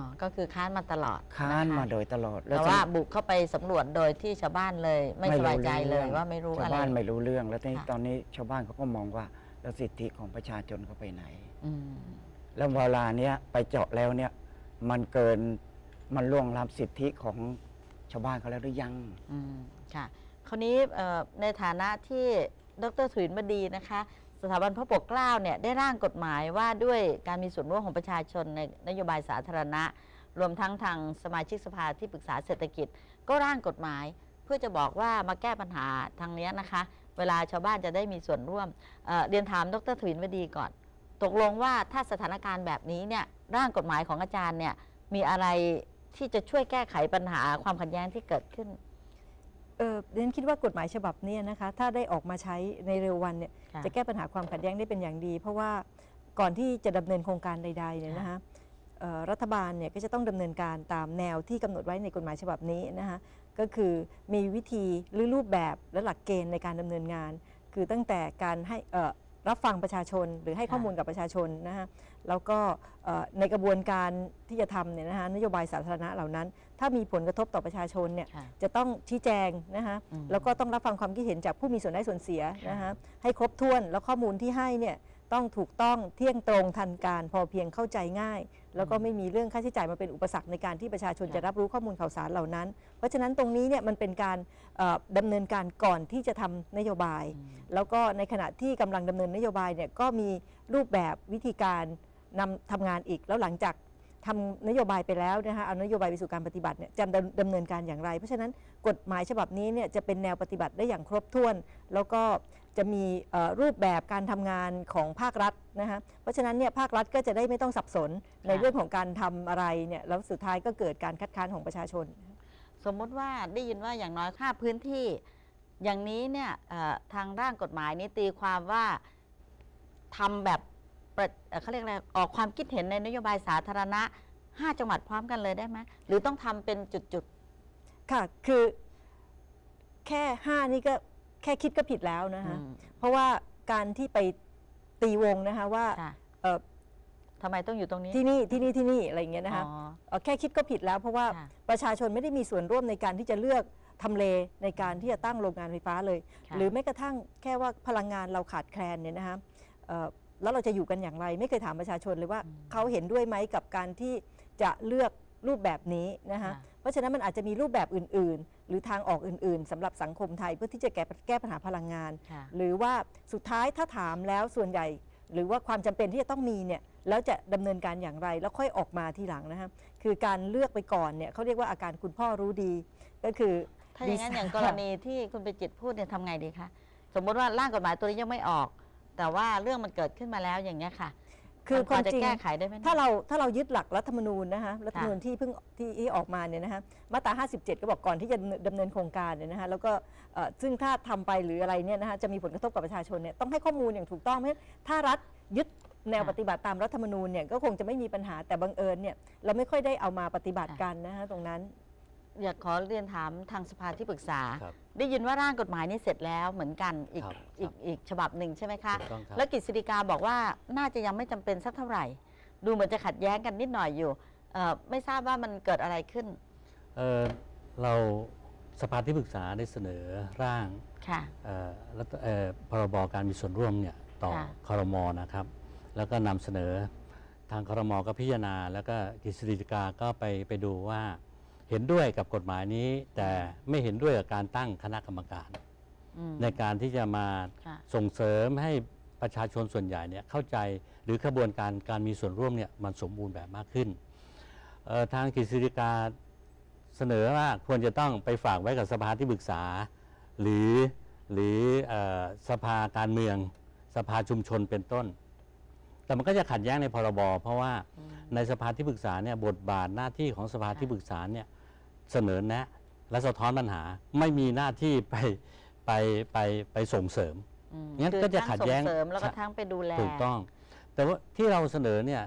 อ๋อก็คือค้านมาตลอดค้านะะมาโดยตลอดแต่ว่าบุกเข้าไปสำรวจโดยที่ชาวบ้านเลย ไม่สบายใจเลยรื่องว่าไม่รู้ชาอะวไรบ้านไม่รู้เรื่อง แล้วทีนี้ค่ะ ตอนนี้ชาวบ้านเขาก็มองว่าแล้วสิทธิของประชาชนเขาไปไหน อืมแล้วเวลาเนี้ยไปเจาะแล้วเนี่ยมันเกินมันล่วงล้ำสิทธิของชาวบ้านเขาแล้วหรือยัง อืมค่ะ คราวนี้เอ่อในฐานะที่ดรถุยนบดีนะคะ สถาบันพระปกเกล้าเนี่ยได้ร่างกฎหมายว่าด้วยการมีส่วนร่วมของประชาชนในนโยบายสาธารณะ รวมทั้งทางสมาชิกสภาที่ปรึกษาเศรษฐกิจ ก็ร่างกฎหมาย เพื่อจะบอกว่ามาแก้ปัญหาทางนี้นะคะ เวลาชาวบ้านจะได้มีส่วนร่วมเเรียนถามดรถุยนบดีก่อน ตกลงว่าถ้าสถานการณ์แบบนี้เนี่ยร่างกฎหมายของอาจารย์เนี่ยมีอะไรที่จะช่วยแก้ไขปัญหาความขัดแย้งที่เกิดขึ้น เออดิฉันคิดว่ากฎหมายฉบับเนี้นะคะ ถ้าได้ออกมาใช้ในเร็ววันเนี่ยค่ะ จะแก้ปัญหาความขัดแย้งได้เป็นอย่างดี เพราะว่าก่อนที่จะดำเนินโครงการใดๆเนี่ยนะคะเอ่อรัฐบาลเนี่ยก็จะต้องดำเนินการตามแนวที่กำหนดไว้ในกฎหมายฉบับนี้นะคะก็คือมีวิธีหรือรูปแบบและหลักเกณฑ์ในการดำเนินงาน คือตั้งแต่การให้เอ่อ รับฟังประชาชนหรือให้ข้อมูลกับประชาชนนะคะแล้วก็เอ่อในกระบวนการที่จะทำเนี่ยนะคะนโยบายสาธารณะเหล่านั้น ถ้ามีผลกระทบต่อประชาชนเนี่ยค่ะจะต้องชี้แจงนะคะอืมแล้วก็ต้องรับฟังความคิดเห็นจากผู้มีส่วนได้ส่วนเสียค่ะนะคะให้ครบถ้วนแล้วข้อมูลที่ให้เนี่ยต้องถูกต้องเที่ยงตรงทันการพอเพียงเข้าใจง่าย แล้วก็ไม่มีเรื่องค่าใช้จ่ายมาเป็นอุปสรรคในการที่ประชาชนจะรับรู้ข้อมูลข่าวสารเหล่านั้น เพราะฉะนั้นตรงนี้เนี่ยมันเป็นการเอ่อดำเนินการก่อนที่จะทำนโยบายอืมแล้วก็ในขณะที่กำลังดำเนินนโยบายเนี่ยก็มีรูปแบบวิธีการนำทำงานอีกแล้วหลังจากทำนโยบายไปแล้วนะคะเอานโยบายไปสู่การปฏิบัติเนี่ยจะดำดำเนินการอย่างไร เพราะฉะนั้นกฎหมายฉบับนี้เนี่ยจะเป็นแนวปฏิบัติได้อย่างครบถ้วน แล้วก็ จะมีเอ่อรูปแบบการทำงานของภาครัฐนะคะเพราะฉะนั้นเนี่ยภาครัฐก็จะได้ไม่ต้องสับสนในเรื่องของการทำอะไรเนี่ยแล้วสุดท้ายก็เกิดการคัดค้านของประชาชน สมมติว่าได้ยินว่าอย่างน้อยค่าพื้นที่ อย่างนี้เนี่ยเอ่อทางร่างกฎหมายนี้ตีความว่าทำแบบประเอ่อเขาเรียกอะไรออกความคิดเห็นในนโยบายสาธารณะ 5 จังหวัดพร้อมกันเลยได้ไหมหรือต้องทำเป็นจุดค่ะคือแค่ห้านี่ก็แค่คิดก็ผิดแล้วๆนะคะอืมเพราะว่าการที่ไปตีวงนะคะว่าค่ะเอ่อทำไมต้องอยู่ตรงนี้ที่นี่ที่นี่ที่นี่อะไรอย่างเงี้ยนะคะอ๋อเอ่อแค่คิดก็ผิดแล้วเพราะว่าค่ะประชาชนไม่ได้มีส่วนร่วมในการที่จะเลือกทำเลในการที่จะตั้งโรงงานไฟฟ้าเลยค่ะหรือแม้กระทั่งแค่ว่าพลังงานเราขาดแคลนเนี่ยนะคะเอ่อแล้วเราจะอยู่กันอย่างไร ไม่เคยถามประชาชนเลยว่าเขาเห็นด้วยไหมกับการที่จะเลือกรูปแบบนี้นะคะค่ะเพราะฉะนั้นมันอาจจะมีรูปแบบอื่นๆ หรือทางออกอื่นๆสำหรับสังคมไทยเพื่อที่จะแก้แก้ปัญหาพลังงานค่ะหรือว่าสุดท้ายถ้าถามแล้วส่วนใหญ่ หรือว่าความจำเป็นที่จะต้องมีเนี่ยแล้วจะดำเนินการอย่างไร แล้วค่อยออกมาทีหลังนะคะคือการเลือกไปก่อนเนี่ยเขาเรียกว่าอาการคุณพ่อรู้ดี ก็คือถ้าอย่างนั้นดีไซน์อย่างกรณีที่คุณไปจิตรพูดเนี่ยทำไงดีคะสมมติว่าร่างกฎหมายตัวนี้ยังไม่ออก แต่ว่าเรื่องมันเกิดขึ้นมาแล้วอย่างเงี้ยค่ะ คือมันความจะจริงแก้ไขได้ไหมนี่ยถ้าเราถ้าเรายึดหลักรัฐธรรมนูญนะคะรัฐธรรมนูญที่เพิ่งที่ที่ออกมาเนี่ยนะคะมาตรา 57 ก็บอกก่อนที่จะดำเนินโครงการเนี่ยนะคะแล้วก็เอ่อซึ่งถ้าทำไปหรืออะไรเนี่ยนะคะจะมีผลกระทบกับประชาชนเนี่ยต้องให้ข้อมูลอย่างถูกต้องเพราะฉะนั้นถ้ารัฐยึดแนวค่ะปฏิบัติตามรัฐธรรมนูญเนี่ยก็คงจะไม่มีปัญหาแต่บังเอิญเนี่ยเราไม่ค่อยได้เอามาปฏิบัติค่ะกันนะคะตรงนั้น อยากขอเรียนถามทางสภาที่ปรึกษา ครับได้ยินว่าร่างกฎหมายนี้เสร็จแล้วเหมือนกันอีกครับอีกอีกฉบับหนึ่งใช่ไหมคะ ถูกต้องครับ แล้วกฤษฎีกาบอกว่าน่าจะยังไม่จำเป็นสักเท่าไหร่ ดูเหมือนจะขัดแย้งกันนิดหน่อยอยู่เอ่อไม่ทราบว่ามันเกิดอะไรขึ้นเอ่อเราสภาที่ปรึกษาได้เสนอร่างค่ะ เอ่อรัฐเอ่อพรบการมีส่วนร่วมเนี่ยต่อค่ะ คอรมอนะครับ แล้วก็นำเสนอทางคอรมอก็พิจารณา แล้วก็กฤษฎีกาก็ไปไปดูว่า เห็นด้วยกับกฎหมายนี้ แต่ไม่เห็นด้วยกับการตั้งคณะกรรมการอืมในการที่จะมาค่ะส่งเสริมให้ประชาชนส่วนใหญ่เนี่ยเข้าใจหรือกระบวนการการมีส่วนร่วมเนี่ยมันสมบูรณ์แบบมากขึ้นเอ่อทางกฤษฎีกาเสนอว่าควรจะต้องไปฝากไว้กับสภาที่ปรึกษา หรือหรือเออสภาการเมืองสภาชุมชนเป็นต้น แต่มันก็จะขัดแย้งในพรบ เพราะว่าอืมในสภาที่ปรึกษาเนี่ยบทบาทหน้าที่ของสภาที่ปรึกษาเนี่ย เสนอแนะ และสะท้อนปัญหาไม่มีหน้าที่ไปไปไปไปส่งเสริมอืมงั้นคือก็จะทั้ขัดแย้งส่เสริมแล้วก็ใช่ทั้งไปดูแลถูกต้อง แต่ว่าที่เราเสนอเนี่ย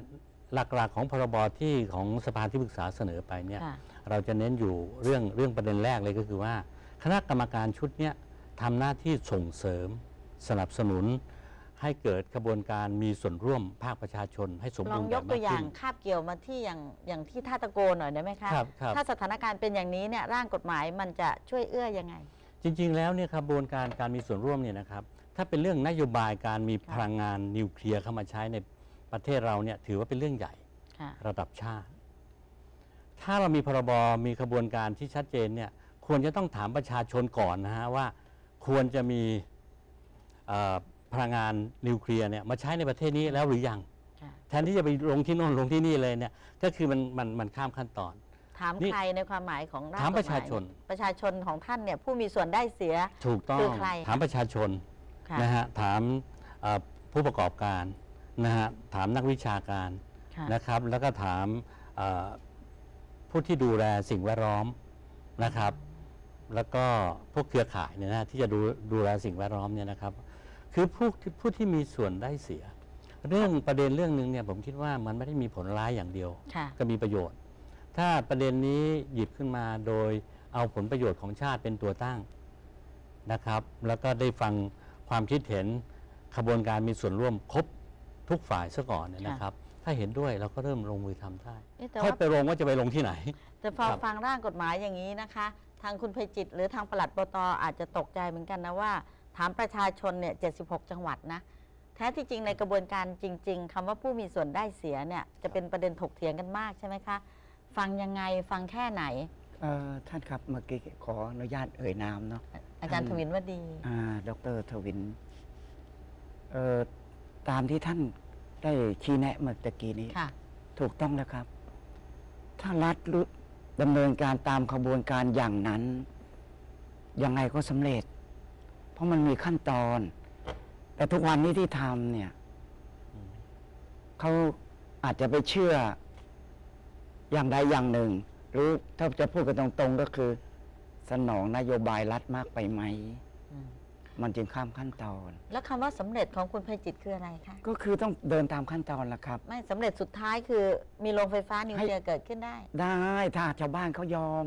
หลักๆของพรบที่ของสภาที่ปรึกษาเสนอไปเนี่ยค่ะเราจะเน้นอยู่เรื่องเรื่องประเด็นแรกเลยก็คือว่า คณะกรรมการชุดเนี้ยทำหน้าที่ส่งเสริมสนับสนุน ให้เกิดกระบวนการมีส่วนร่วมภาคประชาชน ให้สมลบูองรณ์ยแบบกมาตัวกอย่าขึ้งน คาบเกี่ยวมาที่อย่างอย่างที่ท่าตะโกหน่อยได้ไหมคะครับครับ ถ้าสถานการณ์เป็นอย่างนี้เนี่ยร่างกฎหมายมันจะช่วยเอื้อยังไง จริง ๆ แล้วเนี่ยกระบวนการการมีส่วนร่วมเนี่ยนะครับ ถ้าเป็นเรื่องนโยบายการมีค่ะพลังงานนิวเคลียร์เข้ามาใช้ในประเทศเราเนี่ยถือว่าเป็นเรื่องใหญ่ ค่ะระดับชาติ ถ้าเรามีพรบมีกระบวนการที่ชัดเจนเนี่ยควรจะต้องถามประชาชนก่อนนะฮะว่า ควรจะมีเอ่อ พลังงานนิวเคลียร์เนี่ยมาใช้ในประเทศนี้แล้วหรือยังค่ะแทนที่จะไปลงที่โน่นลงที่นี่เลยเนี่ยก็คือมันมันมันข้ามขั้นตอน ถามนี่ใครในความหมายของร่างถามกฎหประชาชน ประชาชนของท่านเนี่ยผู้มีส่วนได้เสียถูกต้องคือใครถามประชาชนค่ะนะฮะถามเอ่อผู้ประกอบการนะฮะถามนักวิชาการค่ะนะครับ แล้วก็ถามเอ่อผู้ที่ดูแลสิ่งแวดล้อมนะครับ แล้วก็พวกเครือข่ายเนี่ยนะที่จะดูดูแลสิ่งแวดล้อมเนี่ยนะครับ คือผู้ที่ผู้ที่มีส่วนได้เสีย เรื่องประเด็นเรื่องหนึ่งเนี่ยผมคิดว่ามันไม่ได้มีผลร้ายอย่างเดียวค่ะก็มีประโยชน์ ถ้าประเด็นนี้หยิบขึ้นมาโดยเอาผลประโยชน์ของชาติเป็นตัวตั้งนะครับ แล้วก็ได้ฟังความคิดเห็นขบวนการมีส่วนร่วมครบทุกฝ่ายซะก่อนเนี่ยค่ะนะครับ ถ้าเห็นด้วยเราก็เริ่มลงมือทำได้เอ๊ะแต่ค่อยว่าไปลงว่าจะไปลงที่ไหน แต่พอครับฟังร่างกฎหมายอย่างนี้นะคะ ทางคุณไพจิตรหรือทางปลัดปตอาจจะตกใจเหมือนกันนะว่า ถามประชาชนเนี่ย76 จังหวัดนะแท้ที่จริงในกระบวนการจริง ๆคำว่าผู้มีส่วนได้เสียเนี่ยจะเป็นประเด็นถกเถียงกันมากใช่ไหมคะ ฟังยังไงฟังแค่ไหนเอ่อท่านครับเมื่อกี้ขออนุญาตเอ่ยนามเนาะอาจารย์ทท่านวินวดีอ่าดรทวินเอ่อตามที่ท่านได้ชี้แนะเมื่อตะกี้นี้ค่ะถูกต้องแล้วครับ ถ้ารัฐรู้ดำเนินการตามขบวนการอย่างนั้น ยังไงก็สำเร็จเพ ราะมันมีขั้นตอน แต่ทุกวันนี้ที่ทำเนี่ยเขาอาจจะไปเชื่ออย่างใดอย่างหนึ่ง หรือถ้าจะพูดกันตรงๆก็คือ สนองนโยบายรัฐมากไปไหมอืมมันจึงข้ามขั้นตอน แล้วคำว่าสำเร็จของคุณไพจิตรคืออะไรคะ ก็คือต้องเดินตามขั้นตอนละครับ ไม่สำเร็จสุดท้ายคือมีโรงไฟฟ้านิวเคลียร์เกิดขึ้นได้ ได้ถ้าชาวบ้านเขายอม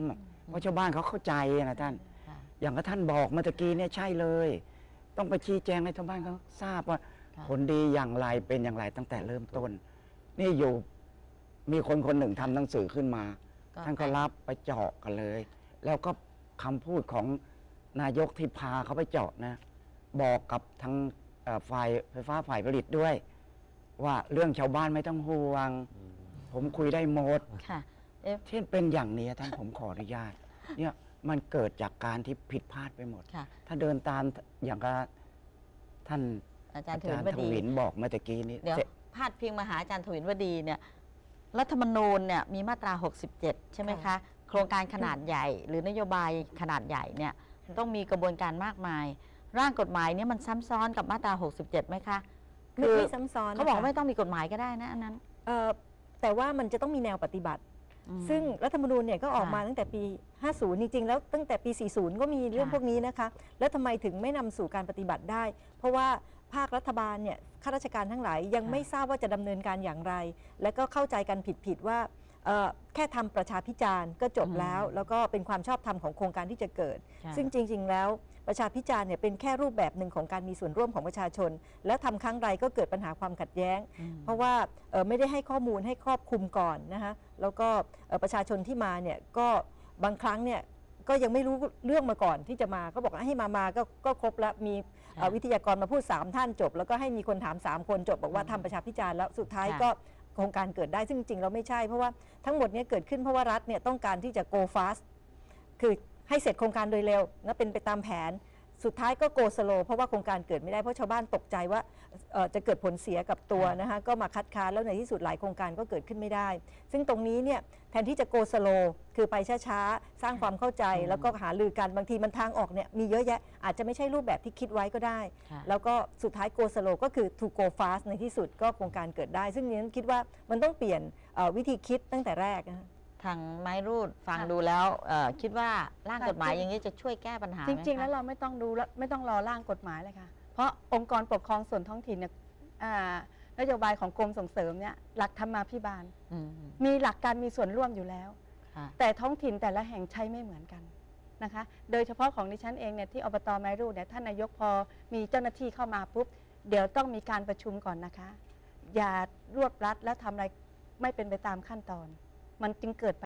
เพราะชาวบ้านเขาเข้าใจนะท่านค่ะ อย่างที่ท่านบอกเมื่อตะกี้เนี่ยใช่เลย ต้องไปชี้แจงให้ชาวบ้านเขาทราบว่าค่ะผลดีอย่างไรเป็นอย่างไรตั้งแต่เริ่มต้น นี่อยู่มีคนคนหนึ่งทำหนังสือขึ้นมา ท่านก็รับไปเจาะกันเลย แล้วก็คำพูดของนายกที่พาเขาไปเจาะนะ บอกกับทางเอ่อฝ่ายไฟฟ้าฝ่ายผลิตด้วย ว่าเรื่องชาวบ้านไม่ต้องห่วง ผมคุยได้หมดค่ะเอ๊ะเช่นเป็นอย่างนี้ท่านผมขออนุญาตเนี่ย มันเกิดจากการที่ผิดพลาดไปหมด ค่ะ ถ้าเดินตามอย่างกับท่านอาจารย์ทอาวิจารนย์วทดี วินบอกเมื่อตะกี้นี้เดี๋ยวเสร็จพาดพิงมาหาอาจารย์ทวินวดีเนี่ยรัฐธรรมนูญเนี่ยมีมาตรา 67 ใช่ไหมคะค่ะโครงการขนาดใหญ่ หรือนโยบายขนาดใหญ่เนี่ยค่ะต้องมีกระบวนการมากมาย ร่างกฎหมายเนี่ยมันซ้ำซ้อนกับมาตรา 67ไหมคะไม่ไม่ซ้ำซ้อนเขาบอกนะคะไม่ต้องมีกฎหมายก็ได้นะอันนั้น เอ่อแต่ว่ามันจะต้องมีแนวปฏิบัติอืม ซึ่งรัฐธรรมนูญเนี่ยก็ออกค่ะมาตั้งแต่ปี 50 จริงๆ แล้วตั้งแต่ปี 40 ก็มีเรื่องค่ะพวกนี้นะคะ แล้วทำไมถึงไม่นำสู่การปฏิบัติได้ เพราะว่าภาครัฐบาลเนี่ยข้าราชการทั้งหลายยังไม่ทราบว่าจะดำเนินการอย่างไร และก็เข้าใจกันผิดๆว่าเอ่อแค่ทำประชาพิจารณ์ก็จบแล้ว แล้วก็เป็นความชอบธรรมของโครงการที่จะเกิดค่ะซึ่งจริง ๆ แล้ว ประชาพิจารณ์เนี่ยเป็นแค่รูปแบบหนึ่งของการมีส่วนร่วมของประชาชน แล้วทำครั้งใดก็เกิดปัญหาความขัดแย้งอืมเพราะว่าเอ่อไม่ได้ให้ข้อมูลให้ครอบคลุมก่อนนะคะแล้วก็เอ่อประชาชนที่มาเนี่ยก็บางครั้งเนี่ยก็ยังไม่รู้เรื่องมาก่อนที่จะมาก็บอกว่าให้มามาก็ก็ครบแล้วมีเอ่อค่ะวิทยากรมาพูด 3 ท่านจบ แล้วก็ให้มีคนถาม 3 คนจบ บอกว่าอืมทำประชาพิจารณ์แล้วสุดท้ายค่ะก็โครงการเกิดได้ซึ่งจริงๆเราไม่ใช่เพราะว่าทั้งหมดเนี้เกิดขึ้นเพราะว่ารัฐเนี่ยต้องการที่จะ go fast คือ ให้เสร็จโครงการโดยเร็วและเป็นไปตามแผน สุดท้ายก็โกสโล เพราะว่าโครงการเกิดไม่ได้เพราะชาวบ้านตกใจว่าเอ่อจะเกิดผลเสียกับตัวค่ะนะคะก็มาคัดค้านแล้วในที่สุดหลายโครงการก็เกิดขึ้นไม่ได้ ซึ่งตรงนี้เนี่ยแทนที่จะโกสโล คือไปช้าๆ สร้างความเข้าใจอืมแล้วก็หาลือกันบางทีมันทางออกเนี่ยมีเยอะแยะอาจจะไม่ใช่รูปแบบที่คิดไว้ก็ได้ค่ะแล้วก็สุดท้ายโกสโลก็คือ to go fast ในที่สุดก็โครงการเกิดได้ ซึ่งนี้คิดว่ามันต้องเปลี่ยนเอ่อวิธีคิดตั้งแต่แรกนะคะ ทางไม้รูดฟังค่ะ ดูแล้วเอ่อคิดว่าร่างค่ะกฎหมายจริงอย่างนี้จะช่วยแก้ปัญหาไหจมริงๆแล้วคะเราไม่ต้องดูแล้วไม่ต้องรอร่างกฎหมายเลยค่ะ เพราะองค์กรปกครองส่วนท้องถิ่นเนี่ยอ่านโยบายของกรมส่งเสริมเนี่ยหลักธรรมาภิบาล อืมมีหลักการมีส่วนร่วมอยู่แล้ว ค่ะ แต่ท้องถิ่นแต่ละแห่งใช้ไม่เหมือนกันนะคะ โดยเฉพาะของดิฉันเองเนี่ยที่อบตไมรูดเนี่ยท่านนายกพอมีเจ้าหน้าที่เข้ามาปุ๊บ เดี๋ยวต้องมีการประชุมก่อนนะคะ อย่ารวบรัดแล้วทำอะไรไม่เป็นไปตามขั้นตอน มันจึงเกิด